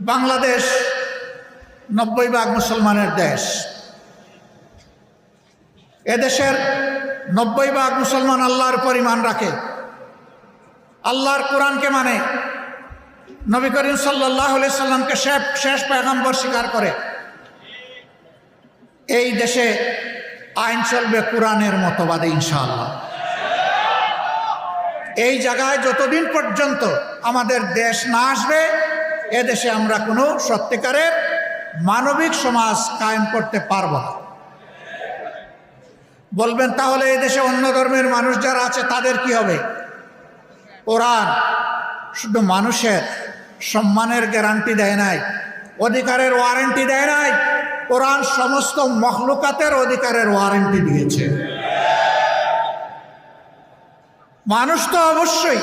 বাংলাদেশ নব্বই ভাগ মুসলমানের দেশ। এদেশের নব্বই ভাগ মুসলমান আল্লাহর পরিমাণ রাখে। আল্লাহর কোরআনকে মানে নবী করিম সাল্লাহ সাল্লামকে শেষ শেষ পেগম্বর স্বীকার করে। এই দেশে আইন চলবে কোরআনের মতবাদে ইনশাআল্লাহ। এই জায়গায় যতদিন পর্যন্ত আমাদের দেশ না আসবে এ দেশে আমরা কোনো সত্যিকারের মানবিক সমাজ কায়েম করতে পারব না। বলবেন, তাহলে এদেশে অন্য ধর্মের মানুষ যারা আছে, তাদের কি হবে? কোরআন শুধু মানুষের সম্মানের গ্যারান্টি দেয় নাই, অধিকারের ওয়ারেন্টি দেয় নাই, কোরআন সমস্ত মখলুকাতের অধিকারের ওয়ারেন্টি দিয়েছে। মানুষ তো অবশ্যই